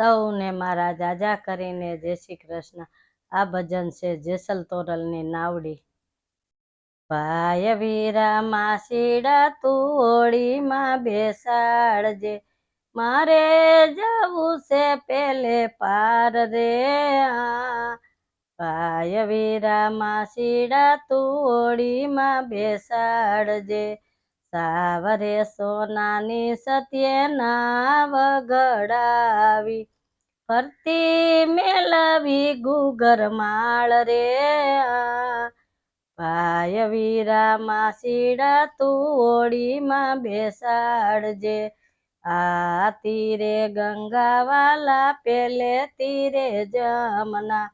સૌને મારા જાજા કરીને જય શ્રી કૃષ્ણ. આ ભજન છે જેસલ તોરલની નાવડી. ભાઈ વીરા માસીડા તું માં બેસાડજે મારે જવું છે પેલે પાર રે આ. વીરા માસીડા તું માં બેસાડજે સાવરે સોનાની સત્ય નાવ ગડાવી ફરતી મેલાવી ગુગર માળ રે આ. ભાઈ વીરા માસીડા તું ઓળીમાં બેસાડજે આ તીરે ગંગાવાલા પેલે તીરે જમના,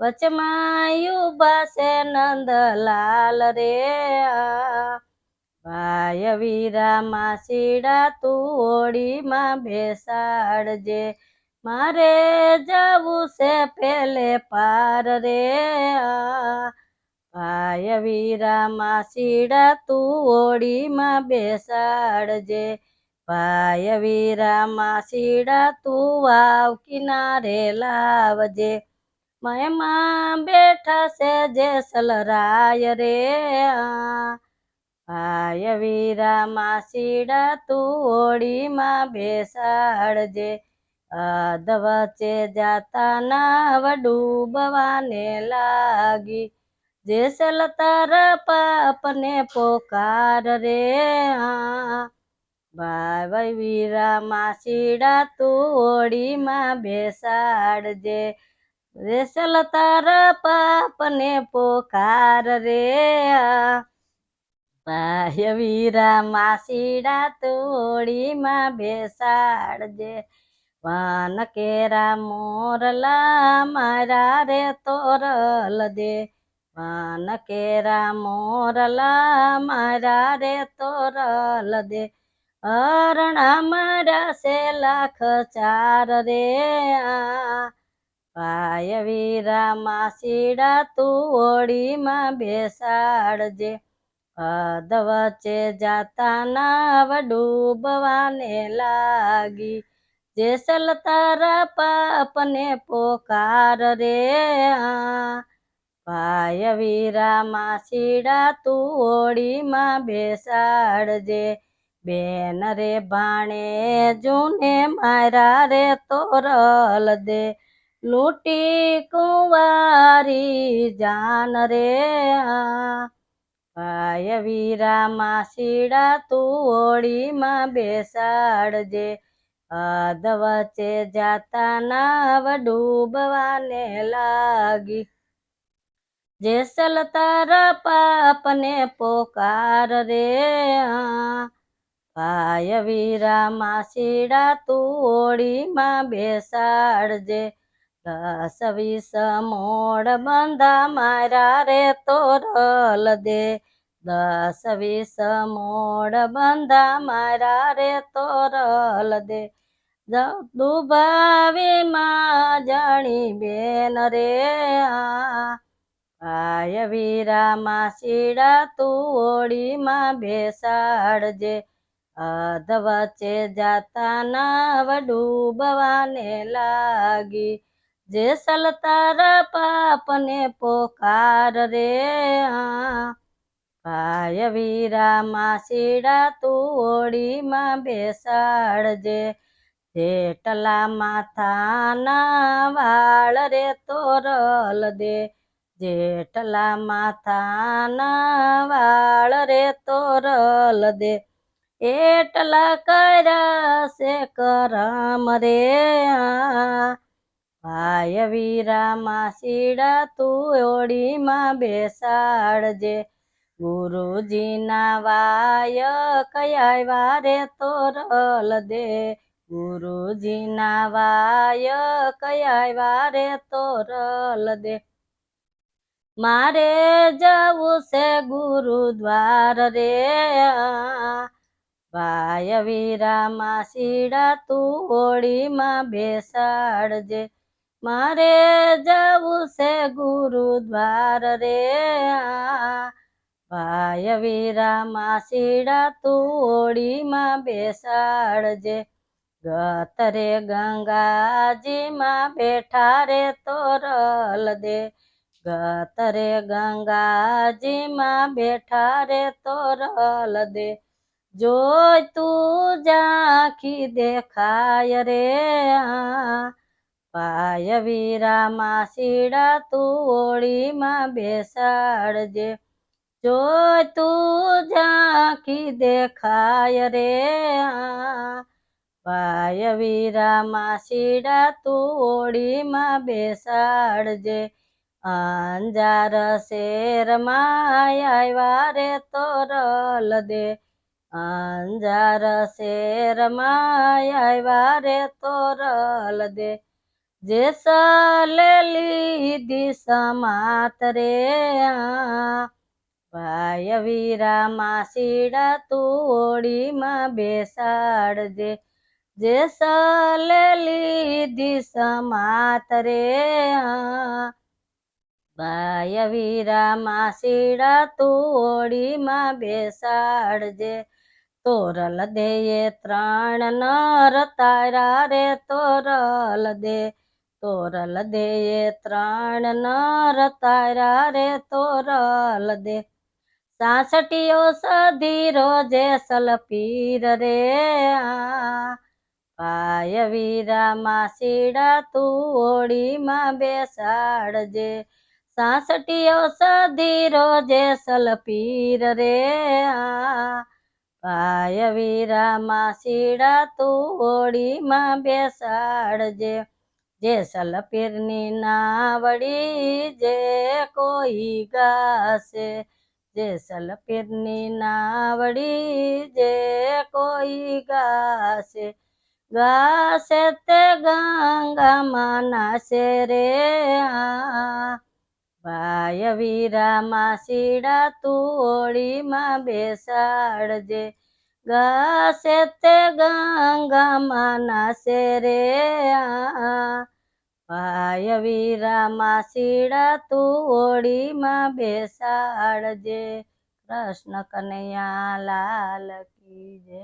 વચમાં યુબા છે નંદલાલ રે આ. ભાઈ વીરા માસીડા તું હોળીમાં બેસાડજે મારે જવું છે પેલે પાર રે આ. ભાઈ વીરા માસીડા તું હોળીમાં બેસાડજે ભાઈ વીરા માસીડા તું વાવ કિનારે લાવજે મહેમાન બેઠા છે જેસલરાય રે આ. ભાઈ વીરા માસીડા તું હોળીમાં બેસાડજે અધ વચ્ચે જાતા નાવ ડૂબવાને લાગી. જેસલ તાર પાપને પોકાર રે. ભાઈ વીરા માસીડા તું હોળીમાં બેસાડજે રેસલ તાર પાપને પોકાર રે ભાઈ વીરા માસીડા તોડીમાં બેસાડજે વાન કેરા મોરલા મારા રે તોરલ દે. વાન કેરા મોરલા મારા રે તોરલ દે. અરણા મારા સે લાખ ચાર રે ભાઈ વીરા માસીડા તું ઓળીમાં બેસાડજે અધ વચ્ચે જાતા નાવ ડૂબવાને લાગી જેસલ તારા પાપને પોકાર રે. ભાઈ વીરા માસીડા તું ઓળીમાં બેસાડજે બેન રે ભાણે જૂને મારા રે તોરલ દે લૂંટી કુંવારી જાન રે, આ. ભાઈ વીરા શીડા તું ઓળીમાં બેસાડજે. અધ વચ્ચે જાતા નાવ ડૂબવાને લાગી. જેસલ તારા પાપને પોકાર રે. આ. ભાઈ વીરા માસીડા તું ઓળીમાં બેસાડજે. દસ વીસ મોડ બંધા મારા રે તોરલ દે. દસ વીસ મોડ બંધા મારા રે તોરલ દે. દુભાવે માં જાણી બેન રે આ. ભાઈ વીરા માસીડા તું હોળીમાં બેસાડજે અધ વચ્ચે જાતા ના ડૂબવાને લાગી. જેસલ તારા પાપને પોકાર રે. ભાઈ વીરા માસીડા તું ઓળીમાં બેસાડજે જેટલા માથાના વાળ રે તોરલ દે, જેટલા માથાના વાળ રે તોરલ દે, એટલા કર્યા છે કરમ રે આ. ભાઈ વીરા માસીડા તું ઓળીમાં બેસાડજે ગુરુજીના વાય કયા વારે તોરલ દે ગુરુજીના વાય કયા વારે તોરલ દે મારે જવું છે ગુરુદ્વાર રે આ. ભાઈ વીરા માસીડા તું હોળીમાં બેસાડજે મારે જવું છે ગુરુદ્વાર રે. ભાઈ વીરા શીડા તોડીમાં બેસાડજે ગતરે ગંગાજીમાં બેઠા રે તોરલ દે. ગતરે ગંગાજીમાં બેઠા રે તોરલ દે. જોઈ તું ઝાંખી દેખાય રે આ. પાય વીરામાં શીડા તું ઓળીમાં બેસાડજે જો તું ઝાંખી દેખાય રે. પાય વીરામાં શીડા તું ઓળીમાં બેસાડજે અંજાર શેરમાં આવ્યા રે તોરલ દે. અંજાર શેરમાં આવ્યા રે તોરલ દે. જે લીધી સમાત રે ભાઈ વીરામાં શીડા તું બેસાડજે જે લીધી સમાત રે ભાઈ વીરામાં શીડા તું ઓળીમાં બેસાડજે તોરલ દે ત્રણ નર તારા રે તોરલ દે. તોરલ દે ત્રણ નર તારા રે તોરલ દે સાસટીઓ સધી રોજે સલપીર રે પાય વીરામાં શીડા તું ઓળીમાં બેસાડજે સાસટીઓ સધી રોજે સલપીર રે પાય વીરામાં શીડા તું ઓળીમાં બેસાડજે જે સલપીરની નાવડી જે કોઈ ગાશે, જે સલપીરની નાવડી જે કોઈ ગાશે ગાશે તે ગંગામાં નાશે રે આ. ભાઈ વીરામાં શીડા તું ઓળીમાં બેસાડજે ગાશે તે ગંગામાં નાશે રે ભાય વીરામાં શીડા તું ઓળીમાં બેસાડજે, કૃષ્ણ કનૈયા લાલ કી જય.